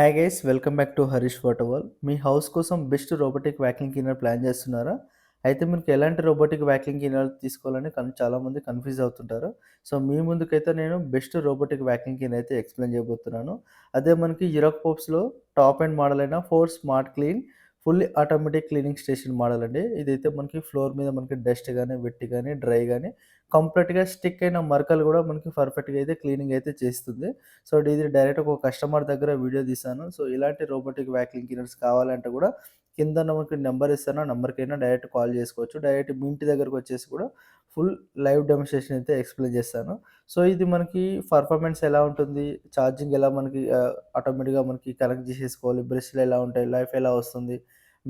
Hi guys welcome back to Harish water wall me house కోసం best robotic vacuum cleaner plan చేస్తున్నారా? అయితే మీకు ఎలాంటి రోబోటిక్ వ్యాక్యూమ్ క్లీనర్ తీసుకోవాలని కన్ చాలామంది కన్ఫ్యూజ్ అవుతుంటారు. సో మీ ముందుకైతే నేను బెస్ట్ రోబోటిక్ వ్యాక్యూమ్ క్లీనర్ అయితే ఎక్స్ప్లెయిన్ చేయబోతున్నాను. అదే మనకి యురక్ పోప్స్లో టాప్ అండ్ మోడల్ అయిన Forbes smart clean fully automatic cleaning station model అండి. ఇదైతే మనకి ఫ్లోర్ మీద మనకి డస్ట్ కానీ వెట్టి కానీ డ్రై కానీ కంప్లీట్గా స్టిక్ అయిన మరకలు కూడా మనకి పర్ఫెక్ట్గా అయితే క్లీనింగ్ అయితే చేస్తుంది. సో ఇది డైరెక్ట్ ఒక కస్టమర్ దగ్గర వీడియో తీసాను సో ఇలాంటి రోబోటిక్ వ్యాక్యూమ్ క్లీనర్స్ కావాలంటే కూడా కింద మనకి నెంబర్ ఇస్తాను. ఆ నెంబర్కైనా డైరెక్ట్ కాల్ చేసుకోవచ్చు. డైరెక్ట్ మీ ఇంటి దగ్గరకు వచ్చేసి కూడా ఫుల్ లైవ్ డెమోన్స్ట్రేషన్ అయితే ఎక్స్ప్లెయిన్ చేస్తాను. సో ఇది మనకి పర్ఫార్మెన్స్ ఎలా ఉంటుంది? ఛార్జింగ్ ఎలా మనకి ఆటోమేటిక్గా మనకి కనెక్ట్ చేసేసుకోవాలి? బ్రష్లు ఎలా ఉంటాయి? లైఫ్ ఎలా వస్తుంది?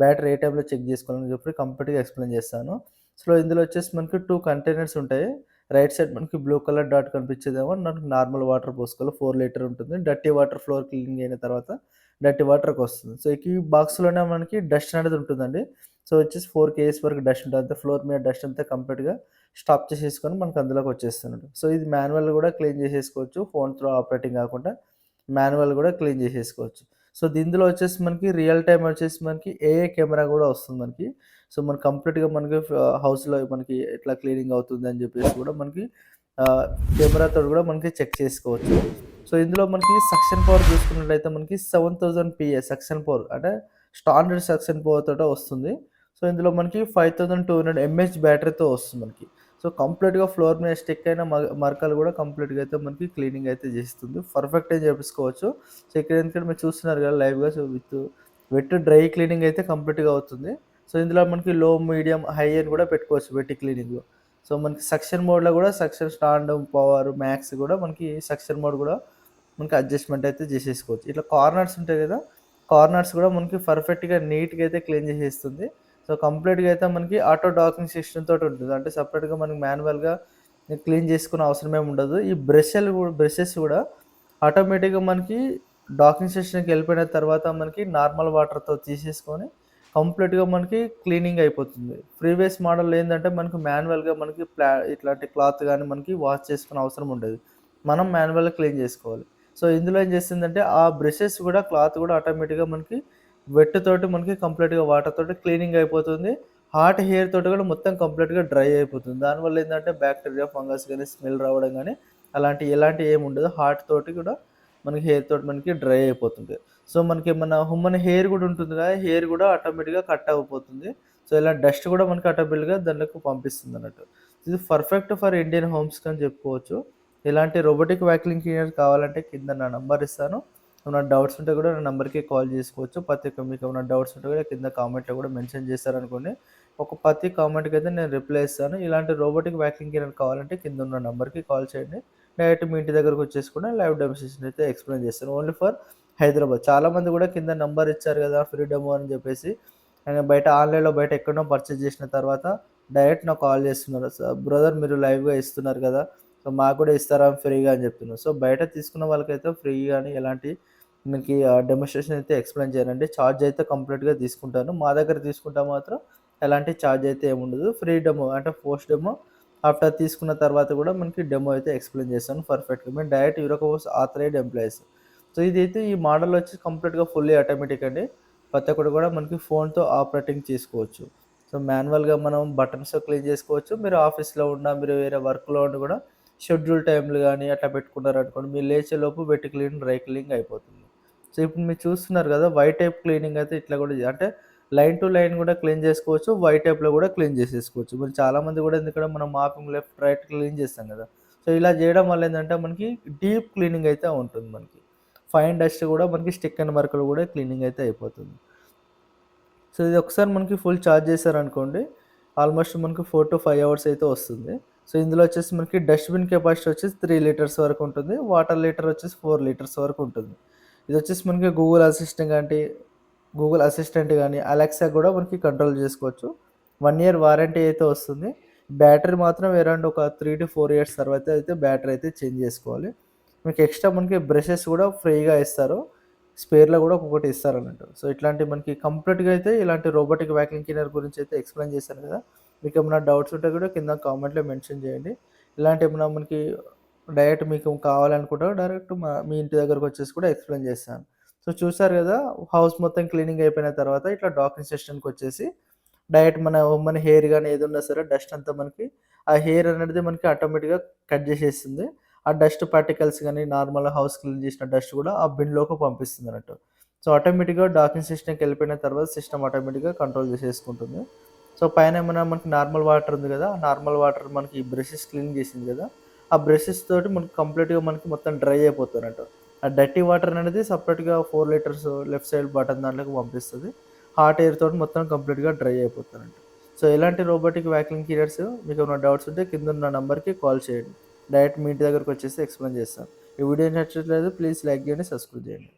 బ్యాటరీ ఏ టైంలో చెక్ చేసుకోవాలని చెప్పి కంప్లీట్గా ఎక్స్ప్లెయిన్ చేస్తాను. సో ఇందులో వచ్చేసి మనకి టూ కంటైనర్స్ ఉంటాయి. రైట్ సైడ్ మనకి బ్లూ కలర్ డాట్ కనిపించేదేమో. మనకి నార్మల్ వాటర్ పోసుకోవాలి. ఫోర్ లీటర్ ఉంటుంది. డర్టీ వాటర్ ఫ్లోర్ క్లీనింగ్ అయిన తర్వాత డర్టీ వాటర్కి వస్తుంది. సో ఈ బాక్స్లోనే మనకి డస్ట్ అనేది ఉంటుందండి. సో వచ్చేసి ఫోర్ కేజీస్ వరకు డస్ట్ ఉంటుంది. అంతే ఫ్లోర్ మీద డస్ట్ అంతా కంప్లీట్గా స్టాప్ చేసేసుకొని మనకు అందులోకి వచ్చేస్తున్నాడు సో ఇది మాన్యువల్ కూడా క్లీన్ చేసేసుకోవచ్చు. ఫోన్ త్రో ఆపరేటింగ్ కాకుండా మాన్యువల్ కూడా క్లీన్ చేసేసుకోవచ్చు. సో దీనిలో వచ్చేసి మనకి రియల్ టైం వచ్చేసి మనకి ఏఏ కెమెరా కూడా వస్తుంది మనకి. సో మనకి కంప్లీట్గా మనకి హౌస్లో మనకి ఎట్లా క్లీనింగ్ అవుతుంది అని చెప్పేసి కూడా మనకి కెమెరాతో కూడా మనకి చెక్ చేసుకోవచ్చు. సో ఇందులో మనకి సక్షన్ పవర్ చూసుకున్నట్లయితే మనకి seven thousand PA suction power అంటే స్టాండర్డ్ సక్షన్ పవర్తో వస్తుంది. సో ఇందులో మనకి five thousand two hundred MH బ్యాటరీతో వస్తుంది మనకి. సో కంప్లీట్గా ఫ్లోర్ మీద స్టిక్ అయిన మరకలు కూడా కంప్లీట్గా అయితే మనకి క్లీనింగ్ అయితే చేస్తుంది. పర్ఫెక్ట్ అని చేపించుకోవచ్చు సో ఇక్కడ ఎందుకంటే మీరు చూస్తున్నారు కదా లైవ్గా so with wet dry cleaning అయితే కంప్లీట్గా అవుతుంది. సో ఇందులో మనకి లో మీడియం హై అని కూడా పెట్టుకోవచ్చు వెట్టి క్లీనింగ్. సో మనకి సక్షన్ మోడ్లో కూడా సక్షన్ స్టాండ్ పవర్ మ్యాక్స్ కూడా మనకి సక్షన్ మోడ్ కూడా మనకి అడ్జస్ట్మెంట్ అయితే చేసేసుకోవచ్చు. ఇట్లా కార్నర్స్ ఉంటాయి కదా కార్నర్స్ కూడా మనకి పర్ఫెక్ట్గా నీట్గా అయితే క్లీన్ చేసేస్తుంది. సో కంప్లీట్గా అయితే మనకి ఆటో డాకింగ్ సిస్టమ్ తోటి ఉంటుంది. అంటే సపరేట్గా మనకి మాన్యువల్గా క్లీన్ చేసుకునే అవసరం ఉండదు. ఈ బ్రష్లు బ్రషెస్ కూడా ఆటోమేటిక్గా మనకి డాకింగ్ సెషన్కి వెళ్ళిపోయిన తర్వాత మనకి నార్మల్ వాటర్తో తీసేసుకొని కంప్లీట్గా మనకి క్లీనింగ్ అయిపోతుంది. ప్రీవియస్ మోడల్ ఏంటంటే మనకి మాన్యువల్గా మనకి ప్లా ఇట్లాంటి క్లాత్ కానీ మనకి వాష్ చేసుకునే అవసరం ఉండదు. మనం మాన్యువల్గా క్లీన్ చేసుకోవాలి. సో ఇందులో ఏం చేస్తుందంటే ఆ బ్రషెస్ కూడా క్లాత్ కూడా ఆటోమేటిక్గా మనకి వెట్టుతోటి తోటి మనకి కంప్లీట్గా వాటర్ తోటి క్లీనింగ్ అయిపోతుంది. హాట్ హెయిర్ తోటి కూడా మొత్తం కంప్లీట్గా డ్రై అయిపోతుంది. దానివల్ల ఏంటంటే బ్యాక్టీరియా ఫంగస్ కానీ స్మెల్ రావడం కానీ అలాంటి ఎలాంటి ఏమి ఉండదు. హార్ట్ తోటి కూడా మనకి హెయిర్ తోటి మనకి డ్రై అయిపోతుంది. సో మనకి మన హుమ్మన్ హెయిర్ కూడా ఉంటుంది కదా హెయిర్ కూడా ఆటోమేటిక్గా కట్ అయిపోతుంది సో ఇలా డస్ట్ కూడా మనకి ఆటోమేటిక్గా దాంట్లోకి పంపిస్తుంది అన్నట్టు. ఇది పర్ఫెక్ట్ ఫర్ ఇండియన్ హోమ్స్ అని చెప్పుకోవచ్చు. ఇలాంటి రోబోటిక్ వ్యాక్లింగ్ క్లీనర్ కావాలంటే కింద నా నెంబర్ ఇస్తాను. ఏమైనా డౌట్స్ ఉంటే కూడా నా నెంబర్కి కాల్ చేసుకోవచ్చు. ప్రతి ఒక్క మీకు ఏమైనా డౌట్స్ ఉంటే కూడా కింద కామెంట్లో కూడా మెన్షన్ చేస్తారనుకోండి. ఒక ప్రతి కామెంట్కి అయితే నేను రిప్లై ఇస్తాను. ఇలాంటి రోబోటిక్ వ్యాక్యూమ్ క్లీనర్ కావాలంటే కింద ఉన్న నెంబర్కి కాల్ చేయండి. డైరెక్ట్ మీ ఇంటి దగ్గరకు వచ్చేసి కూడా లైవ్ డెమోస్ట్రేషన్ అయితే ఎక్స్ప్లెయిన్ చేస్తాను. ఓన్లీ ఫర్ హైదరాబాద్ చాలామంది కూడా కింద నెంబర్ ఇచ్చారు కదా ఫ్రీ డెమో అని చెప్పేసి. నేను బయట ఆన్లైన్లో బయట ఎక్కడో పర్చేజ్ చేసిన తర్వాత డైరెక్ట్ నాకు కాల్ చేస్తున్నారు. బ్రదర్ మీరు లైవ్గా ఇస్తున్నారు కదా సో మాకు కూడా ఇస్తారా ఫ్రీగా అని చెప్తున్నారు. సో బయట తీసుకున్న వాళ్ళకైతే ఫ్రీ కానీ ఎలాంటి మనకి డెమోన్స్ట్రేషన్ అయితే ఎక్స్ప్లెయిన్ చేయాలండి ఛార్జ్ అయితే కంప్లీట్గా తీసుకుంటాను. మా దగ్గర తీసుకుంటే మాత్రం ఎలాంటి ఛార్జ్ అయితే ఏముండదు ఫ్రీ డెమో అంటే పోస్ట్ డెమో. ఆఫ్టర్ తీసుకున్న తర్వాత కూడా మనకి డెమో అయితే ఎక్స్ప్లెయిన్ చేస్తాను పర్ఫెక్ట్గా. మేము direct Eureka's authorised employees. So ఇది అయితే ఈ మోడల్ వచ్చి కంప్లీట్గా ఫుల్లీ ఆటోమేటిక్ అండి. ప్రతి ఒక్కటి కూడా మనకి ఫోన్తో ఆపరేటింగ్ చేసుకోవచ్చు. సో మాన్యువల్గా మనం బటన్స్ క్లీన్ చేసుకోవచ్చు. మీరు ఆఫీస్లో ఉన్న మీరు వేరే వర్క్లో ఉండి కూడా షెడ్యూల్ టైంలు కానీ అట్లా పెట్టుకున్నారు అనుకోండి మీరు లేచేలోపు వెట్ క్లీన్ డ్రై క్లీనింగ్ అయిపోతుంది. సో ఇప్పుడు మీరు చూస్తున్నారు కదా వైట్ టైప్ క్లీనింగ్ అయితే ఇట్లా కూడా అంటే లైన్ టు లైన్ కూడా క్లీన్ చేసుకోవచ్చు వైట్ టైప్లో కూడా క్లీన్ చేసేసుకోవచ్చు. మరి చాలామంది కూడా ఎందుకంటే మనం మాపింగ్ లెఫ్ట్ రైట్ క్లీన్ చేస్తాం కదా. సో ఇలా చేయడం వల్ల ఏంటంటే మనకి డీప్ క్లీనింగ్ అయితే ఉంటుంది మనకి. ఫైన్ డస్ట్ కూడా మనకి స్టిక్ అండ్ మరకలు కూడా క్లీనింగ్ అయితే అయిపోతుంది. సో ఇది ఒకసారి మనకి ఫుల్ ఛార్జ్ చేశారనుకోండి ఆల్మోస్ట్ మనకి ఫోర్ టు ఫైవ్ అవర్స్ అయితే వస్తుంది. సో ఇందులో వచ్చేసి మనకి డస్ట్బిన్ కెపాసిటీ వచ్చేసి త్రీ లీటర్స్ వరకు ఉంటుంది. వాటర్ లీటర్ వచ్చేసి ఫోర్ లీటర్స్ వరకు ఉంటుంది. ఇది వచ్చేసి మనకి గూగుల్ అసిస్టెంట్ అంటే గూగుల్ అసిస్టెంట్ కానీ అలెక్సా కూడా మనకి కంట్రోల్ చేసుకోవచ్చు. వన్ ఇయర్ వారంటీ అయితే వస్తుంది. బ్యాటరీ మాత్రం అరౌండ్ ఒక త్రీ టు ఫోర్ ఇయర్స్ తర్వాత అయితే బ్యాటరీ అయితే చేంజ్ చేసుకోవాలి. మీకు ఎక్స్ట్రా మనకి బ్రషెస్ కూడా ఫ్రీగా ఇస్తారు. స్పేర్లో కూడా ఒక్కొక్కటి ఇస్తారు అన్నట్టు సో ఇట్లాంటి మనకి కంప్లీట్గా అయితే ఇలాంటి రోబోటిక్ వ్యాక్యూమ్ క్లీనర్ గురించి అయితే ఎక్స్ప్లెయిన్ చేశాను కదా. మీకు ఏమైనా డౌట్స్ ఉంటే కూడా కింద కామెంట్లో మెన్షన్ చేయండి. ఇలాంటి ఏమైనా మనకి డైరెక్ట్ మీకు కావాలనుకుంటే డైరెక్ట్ మా మీ ఇంటి దగ్గరకు వచ్చేసి కూడా ఎక్స్ప్లెయిన్ చేస్తాను. సో చూసారు కదా హౌస్ మొత్తం క్లీనింగ్ అయిపోయిన తర్వాత ఇట్లా డాకింగ్ సెషన్కి వచ్చేసి డైరెక్ట్ మన మన హెయిర్ కానీ ఏది ఉన్నా సరే డస్ట్ అంతా మనకి ఆ హెయిర్ అనేది మనకి ఆటోమేటిక్గా కట్ చేసేస్తుంది. ఆ డస్ట్ పార్టికల్స్ కానీ నార్మల్ హౌస్ క్లీన్ చేసిన డస్ట్ కూడా ఆ బిన్లోకి పంపిస్తుంది అన్నట్టు. సో ఆటోమేటిక్గా డాకింగ్ సిస్టమ్కి వెళ్ళిపోయిన తర్వాత సిస్టమ్ ఆటోమేటిక్గా కంట్రోల్ చేసేసుకుంటుంది. సో పైన ఏమైనా మనకి నార్మల్ వాటర్ ఉంది కదా నార్మల్ వాటర్ మనకి బ్రషెస్ క్లీన్ చేసింది కదా ఆ బ్రషెస్ తోటి మనకి కంప్లీట్గా మనకి మొత్తం డ్రై అయిపోతున్నట్టు. ఆ డర్టీ వాటర్ అనేది సపరేట్గా four litres left side button దాంట్లోకి పంపిస్తుంది. హాట్ ఎయిర్ తోటి మొత్తం కంప్లీట్గా డ్రై అయిపోతున్నట్టు. సో ఇలాంటి రోబోటిక్ వ్యాక్యూమ్ క్లీనర్స్ మీకు ఏమైనా డౌట్స్ ఉంటే కింద ఉన్న నెంబర్కి కాల్ చేయండి. డైరెక్ట్ మీ ఇంటి దగ్గరకు వచ్చేసి ఎక్స్ప్లెయిన్ చేస్తాను. ఈ వీడియో నచ్చట్లేదు ప్లీజ్ లైక్ చేయండి సబ్స్క్రైబ్ చేయండి.